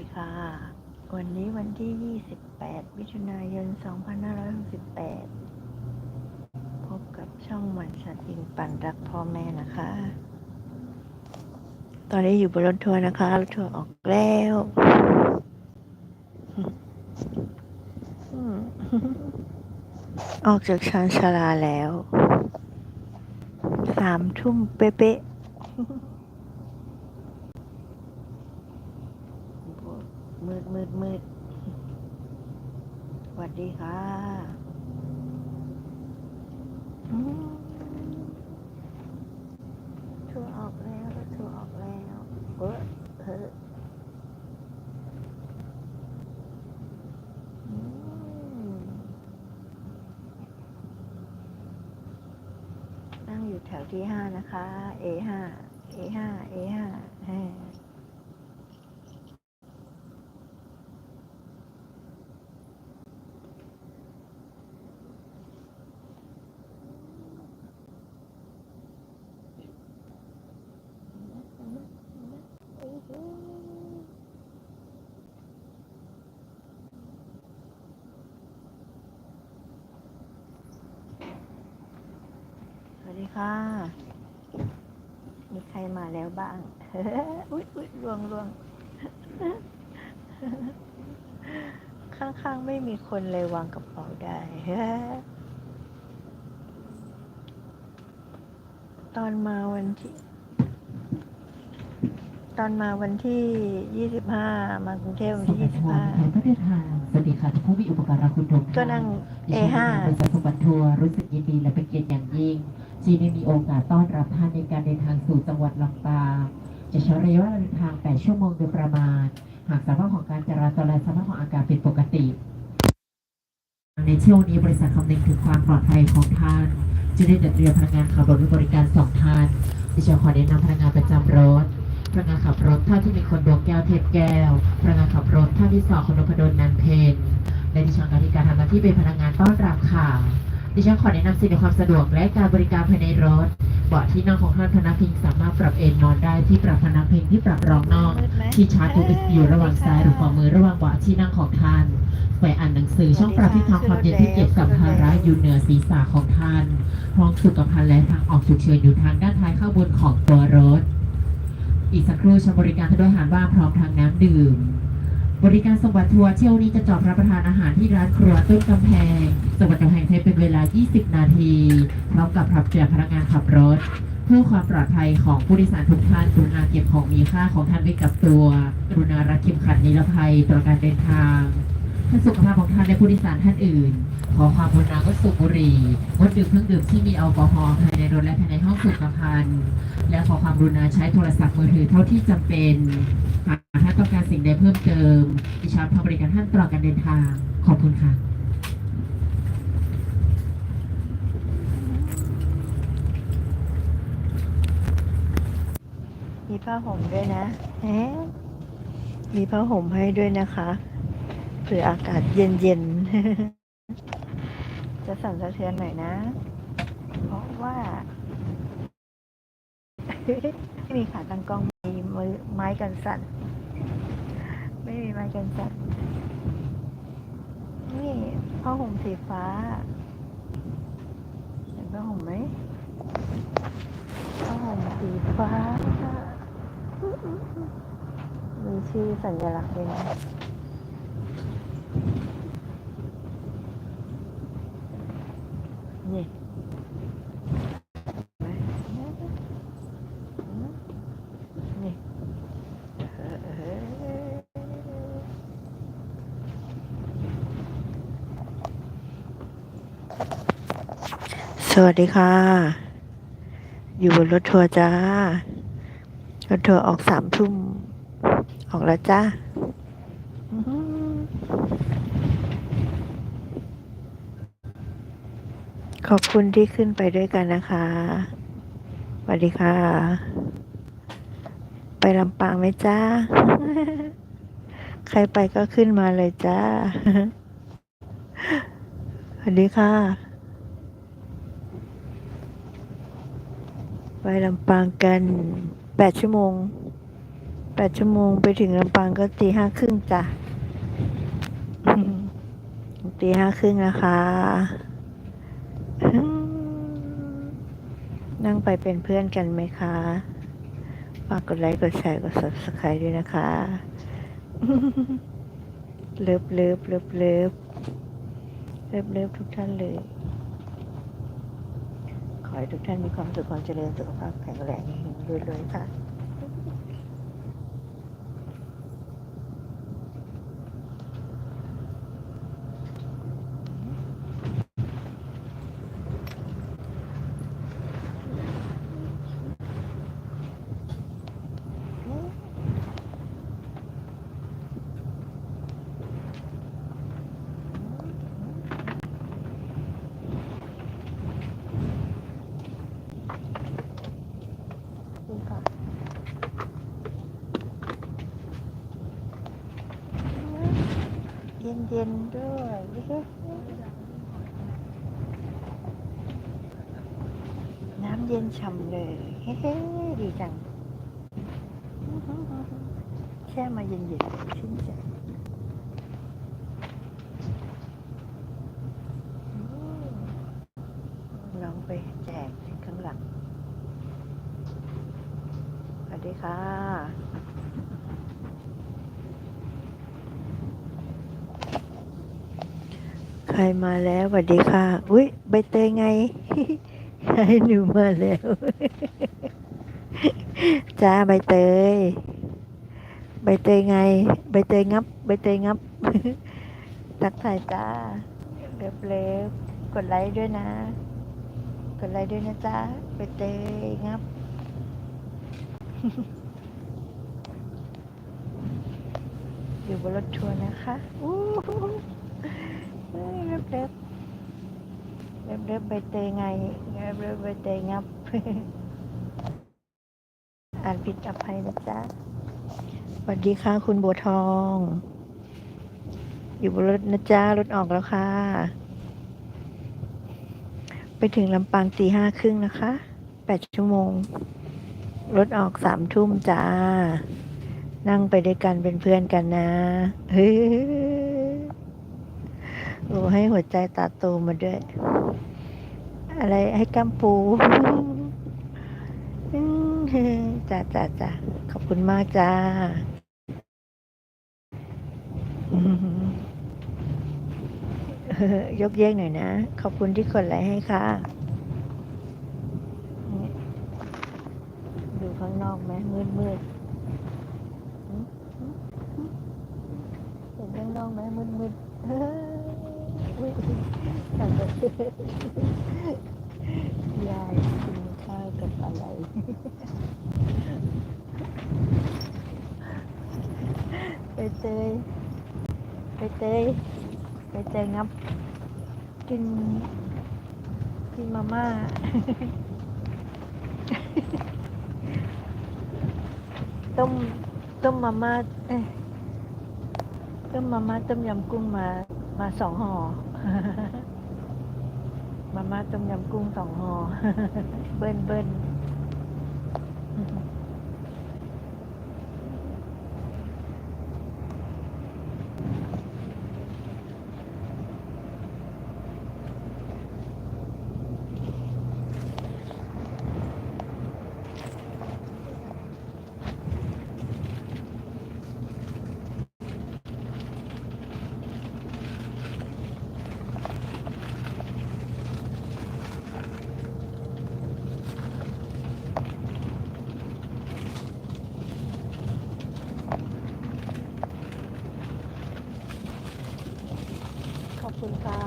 ดีค่ะ วันนี้วันที่ 28 มิถุนายน 2568 พบกับช่องหมันสัตว์อิงปั่นรักพ่อแม่นะคะ ตอนนี้อยู่บนรถทัวร์นะคะ รถทัวร์ออกแล้วอออกจากชานชาลาแล้ว สามทุ่มเป๊ะๆ มืดมืดมืดสวัสดีค่ะอืมทัวร์ออกแล้วรถทัวร์ออกแล้วเออเอออืมนั่งอยู่แถวที่ห้า นะคะ A ห้า A ห้า A ห้าสวัสดีค่ะ ใครมาแล้วบ้าง อุ๊ยอุ๊ยลวงลวงข้างๆไม่มีคนเลยวางกระเป๋าได้ ตอนมาวันที่ ตอนมาวันที่ยี่สิบห้ามากรุงเทพวันที่ยี่ สิบห้าก็เดินทางสวัสดีค่ะทุกผู้มีอุปการะคุณทุกท่านก็นั่งดิฉัน A5 บริษัทสมบัติทัวร์รู้สึกยินดีและเป็นเกียรติอย่างยิ่งที่ได้มีโอกาสต้อนรับท่านในการเดินทางสู่จังหวัดลำปางจะใช้ระยะเวลาเดินทาง 8 ชั่วโมงโดยประมาณ หากสภาพของการจราจรและสภาพของอากาศเป็นปกติ ในเที่ยวนี้บริษัทคำนึงถึงความปลอดภัยของท่านจึงได้จัดเตรียมพนักงานขับรถบริการสองท่านดิฉันขอแนะนำพนักงานประจำรถ พนักงานขับรถท่าที่มีคนดวงแก้วเทพแก้วพนักงานขับรถท่าที่สองคนนพดลนันเพนและดิฉันการที่การทำหน้าที่เป็นพนักงานต้อนรับค่ะ ดิฉันขอแนะนำสิ่งในความสะดวกและการบริการภายในรถ เบาะที่นั่งของท่านพนักพิงสามารถปรับเอนนอนได้ที่ปรับพนักพิงที่ปรับรองนอก ที่ชาร์จ USB อยู่ระหว่างซ้ายหรือขวามือระหว่างเบาะที่นั่งของท่านไปอ่านหนังสือช่องปรับที่ทางความเย็นที่เก็บสัมภาระอยู่เหนือศีรษะของท่านห้องสุขภัณฑ์และทางออกฉุกเฉินอยู่ทางด้านท้ายข้างบนของตัวรถ อีกสักครู่ใช้บริการทาด้วยอาหารว่างพร้อมทางน้ำดื่ม บริการส่งบัตรทัวร์เที่ยวนี้จะจอดรับประทานอาหารที่ร้านครัวต้นกำแพงจัสดิ์กำแพงเพชรเป็นเวลา 20 นาที พร้อมกับรับแจกพนักงานขับรถ เพื่อความปลอดภัยของผู้โดยสารทุกท่านกรุณาเก็บของมีค่าของท่านไว้กับตัวกรุณารักเข็มขัดนิรภัยต่อการเดินทาง เพื่อสุขภาพของท่านและผู้โดยสารท่านอื่น ขอความกรุณางดสูบบุหรี่งดดื่มเครื่องดื่มที่มีแอลกอฮอล์ภายในรถและภายในห้องสุขภัณฑ์ และขอความกรุณาใช้โทรศัพท์มือถือเท่าที่จำเป็น หากท่านต้องการสิ่งใดเพิ่มเติม ดิฉันพร้อมบริการท่านตลอดการเดินทาง ขอบคุณค่ะมีผ้าห่มด้วยนะ มีผ้าห่มให้ด้วยนะคะ ผื่ออากาศเย็นๆ จะสั่นสะเทือนหน่อยนะ เพราะว่า ไม่มีขาตั้งกล้องมีมือไม้กันสั่น ไม่มีไม้กันสั่น นี่ผ้าห่มสีฟ้า เห็นผ้าห่มไหมผ้าห่มสีฟ้า มีชื่อสัญลักษณ์ด้วยนะ นี่นี่ส วัสดีค่ะ อยู่บนรถทัวร์จ้า รถทัวร์ออกสามทุ่ม ออกแล้วจ้าขอบคุณที่ขึ้นไปด้วยกันนะคะ สวัสดีค่ะ ไปลำปางไหมจ้า ใครไปก็ขึ้นมาเลยจ้า สวัสดีค่ะ ไปลำปางกันแปดชั่วโมงแปดชั่วโมงไปถึงลำปางก็ตีห้าครึ่งจ้ะตีห้าครึ่งนะคะ นั่งไปเป็นเพื่อนกันไหมคะ ฝากกดไลค์ กดแชร์ กด subscribe ด้วยนะคะ เลิฟเลิฟเลิฟเลิฟเลิฟเลิฟทุกท่านเลย ให้ทุกท่านมีความสุขความเจริญสุขภาพแข็งแรงเฮงๆรวยๆค่ะ เย็นเย็นๆด้วยน้ำเย็นฉ่ำเลยเฮ้ดีจังแช่มาเย็นเย็นๆชื่นใจอืมลองไปแจกข้างหลัง สวัสดีค่ะ ใค รมาแล้วสวัสดีค่ะ อุ้ยใบเตยไงให้หนูมาแล้ว จ้าใบเตย ใบเตยไง ใบเตยงับ ใบเตยงับ ทักทายจ้าเล็บเล็บกดไลค์ด้วยนะ กดไลค์ด้วยนะจ้าใบเตยงับอยู่บนรถทัวร์นะคะ อู้ เฮ้ยเล็บเล็บเล็บเล็บใบเตยไงเล็บเล็บใบเตยงับ อ่านผิดอภัยนะจ๊ะสวัสดีค่ะ คุณบัวทอง อยู่บนรถนะจ๊ะรถออกแล้วค่ะ ไปถึงลำปางตีห้าครึ่งนะคะแปดชั่วโมง รถออกสามทุ่มจ้า นั่งไปด้วยกันเป็นเพื่อนกันนะเฮ้ย โอ้ให้หัวใจตาโตมาด้วย อะไรให้กัมปูจ้าจ้าจ้าขอบคุณมากจ้าอืมเออยกเย้งหน่อยนะ ขอบคุณที่กดไลค์ให้ค่ะ ดูข้างนอกไหมมืดมืดเห็นข้างนอกไหมมืดมืด ยอุ๊ยสั่นสะยายกินข้าวกับอะไรไปเตยไปเตยไปเตยงับ กิน กินมาม่าต้มต้มมาม่าเอต้มมาม่าต้มยำกุ้งมามาสองห่อ มาม่าต้มยำกุ้งสองห่อเบิ้ลเบิ้ล ขอบคุณค่ะ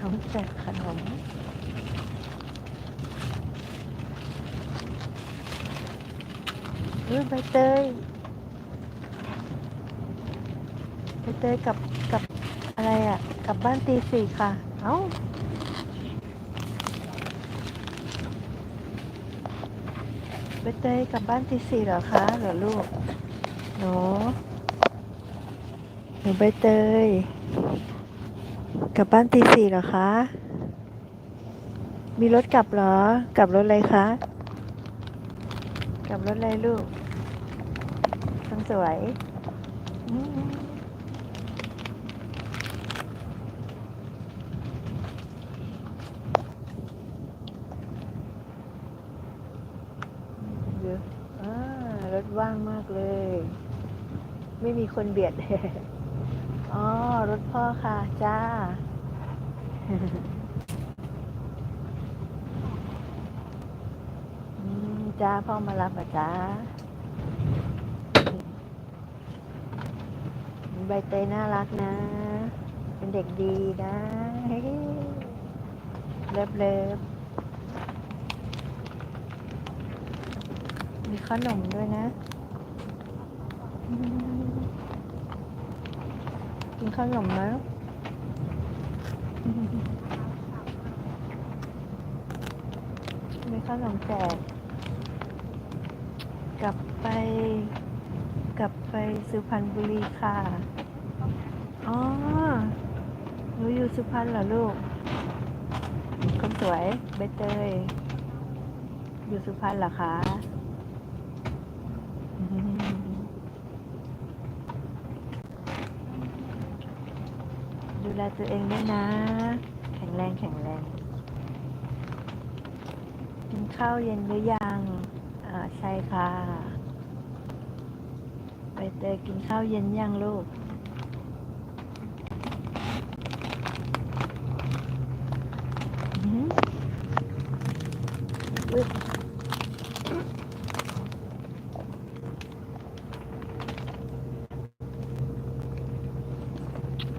น้องแจกขนม เออ ใบเตยใบเตยกับกับอะไรอะกลับบ้านตีสี่ค่ะ เอ้าใบเตยกลับบ้านตีสี่เหรอคะเหรอลูกหนูหนูใบเตยกลับบ้านตีสี่เหรอคะ มีรถกลับเหรอ กลับรถอะไรคะ กลับรถอะไรลูก สวยเยอ่ารถว่างมากเลย ไม่มีคนเบียด อ๋อ รถพ่อค่ะ จ้าจ้าพ่อมารับอะจ้า ใบเตยน่ารักนะ เป็นเด็กดีนะเลิฟเลิฟมีขนมด้วยนะ กินขนมไหมมีขนมแจกกลับไป กลับไปสุพรรณบุรีค่ะ อ๋อ หนูอยู่สุพรรณเหรอลูก คนสวยใบเตย อยู่สุพรรณเหรอคะดูแลตัวเองด้วยนะ แข็งแรงแข็งแรง กินข้าวเย็นหรือยัง อ่า ใช่ค่ะใบเตยกินข้าวเย็นยังลูก อืมอุ๊ย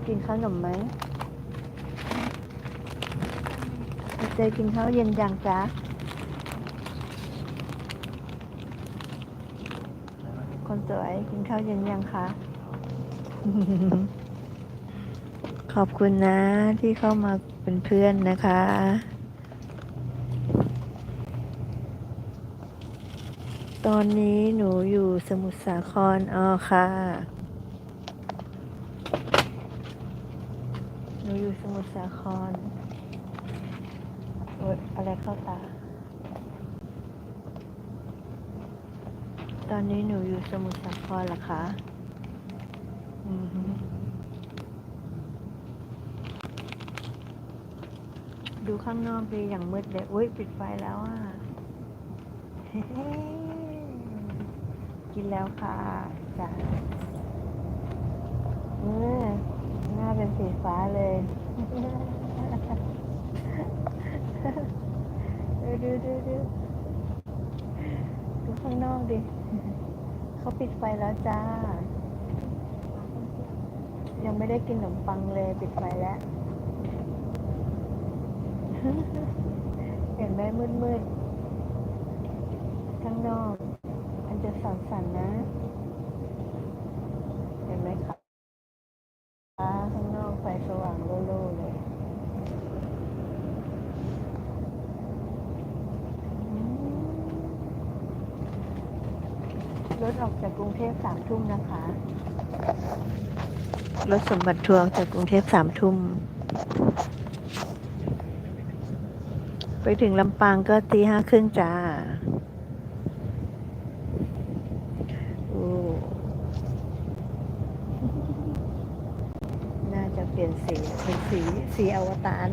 กินขน มไหมเตยกินข้าวเย็นยังจ๊ะคนสวยกินข้าวเย็นยังคะ ขอบคุณนะที่เข้ามาเป็นเพื่อนนะคะตอนนี้หนูอยู่สมุทรสาครอ๋อค่ะ หนูอยู่ สาครโอ๊ยอะไรเข้าตา ตอนนี้หนูอยู่สมุทรสาครเหรอคะอือฮึดูข้างนอกดีอย่างมืดเลยอุ้ยปิดไฟแล้วอะ กินแล้วค่ะจ้ะเออหน้าเป็นสีฟ้าเลย ดูดูดูดูดูข้างนอกดิ เขาปิดไฟแล้วจ้า ยังไม่ได้กินขนมปังเลยปิดไฟแล้ว เห็นไหมมืดมืดๆข้างนอกมันจะสั่นๆนะ เห็นไหมคะข้างนอกไฟสว่างโล่ๆเลยอืมร ถออกจากกรุงเทพสามทุ่มนะคะ รถสมบัติทัวร์ออกจากกรุงเทพสามทุ่ม ไปถึงลำปางก็ตีห้าครึ่งจ้าโอ้น่าจะเปลี่ยนสีเป็นสี สีอวตาร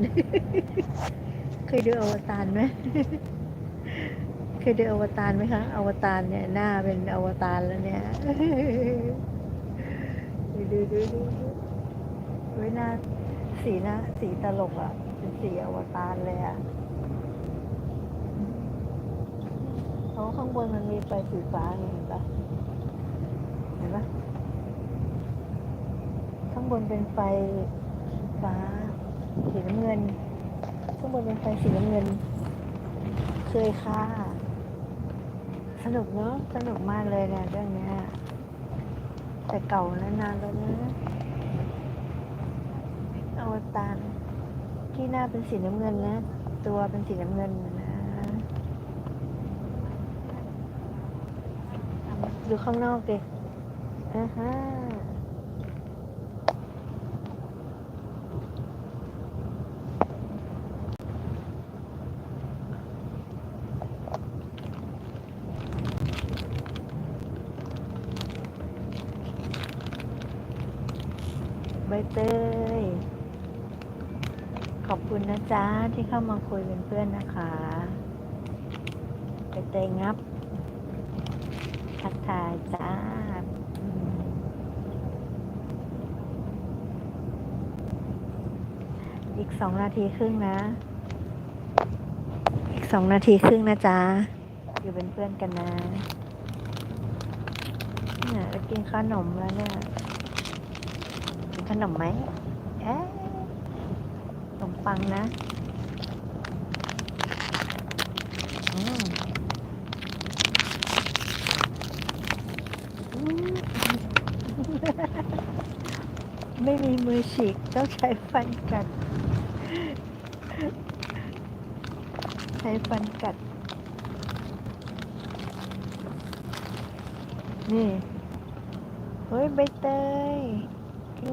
เคยดูอวตารไหม เคยดูอวตารไหมคะ อวตารเนี่ยหน้าเป็นอวตารแล้วเนี่ยดูดูดูดูเว้ยหน้าสีหน้าสีตลกอะ เป็นสีอวตารเลยอะเพราะข้างบนมันมีไฟสีฟ้าไงเห็นปะเห็นปะข้างบนเป็นไฟสีฟ้า สีน้ำเงิน ข้างบนเป็นไฟสีน้ำเงิน เคยค่ะ สนุกเนาะสนุกมากเลยเนี่ยเรื่องนี้แต่เก่าแล้วนานแล้วนะอวตารที่หน้าเป็นสีน้ำเงินนะ ตัวเป็นสีน้ำเงินนะดูข้างนอกดิอ่าฮะ เตย ขอบคุณนะจ๊ะ ที่เข้ามาคุยเป็นเพื่อนนะคะใบเตยงับ ทักทายจ้าอีกสองนาทีครึ่งนะ อีกสองนาทีครึ่งนะจ๊ะ อยู่เป็นเพื่อนกันนะ เนี่ยจะกินขนมแล้วเนี่ย ขนมไหมเอ๊ะขนมปังนะไม่มีมือฉีกต้องใช้ฟันกัด ใช้ฟันกัด นี่ เฮ้ยใบเตย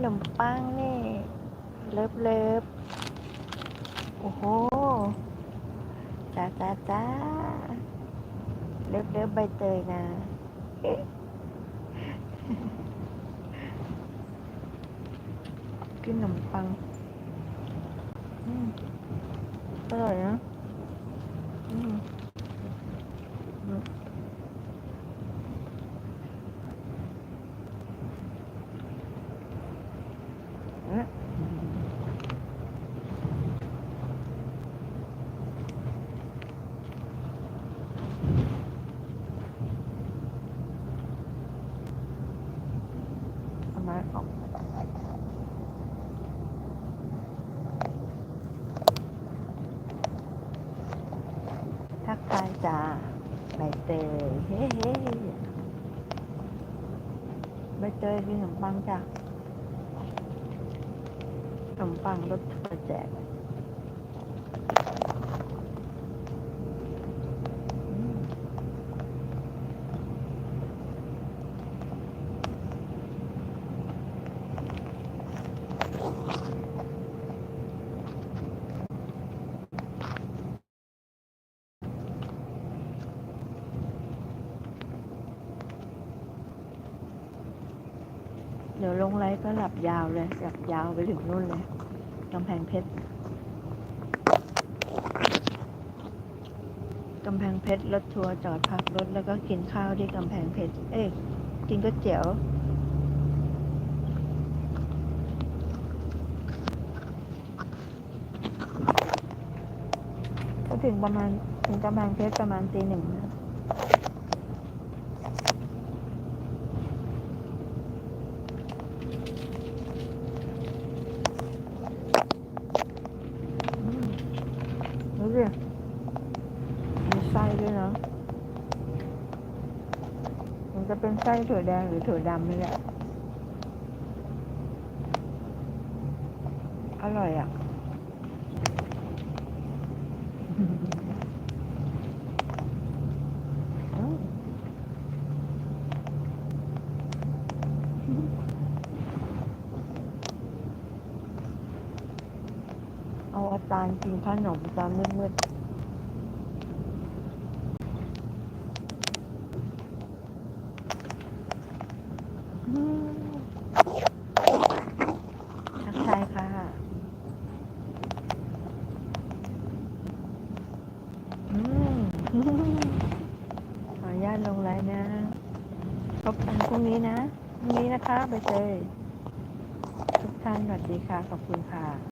นขนมปังนี่ เลิฟเลิฟโอ้โห จ้าจ้าจ้าเลิฟเลิฟใบเตยนะ กินขนมปัง อร่อยนะอืมอืมอืมเอากออกทักทายจ้าใบเตยเฮ้เฮ้ใบเตยกินขนมปังจ้ะขนมปังรสถั่วแจก ยวลงไลฟ์ก็หลับยาวเลยหลับยาวไปถึงนู่นเลยกำแพงเพชรกำแพงเพชรรถทัวร์จอดพักรถแล้วก็กินข้าวที่กำแพงเพชรเอ้ยกินก๋วยเตี๋ยวก็ถึงประมาณถึงกำแพงเพชรประมาณตีหนึ่งนะอืมดูสิมีไส้ด้วยเนาะ มันจะเป็นไส้ถั่วแดงหรือถั่วดำนี่แหละอร่อยอะ เอาอาจารย์กินขนมตอนมืดๆ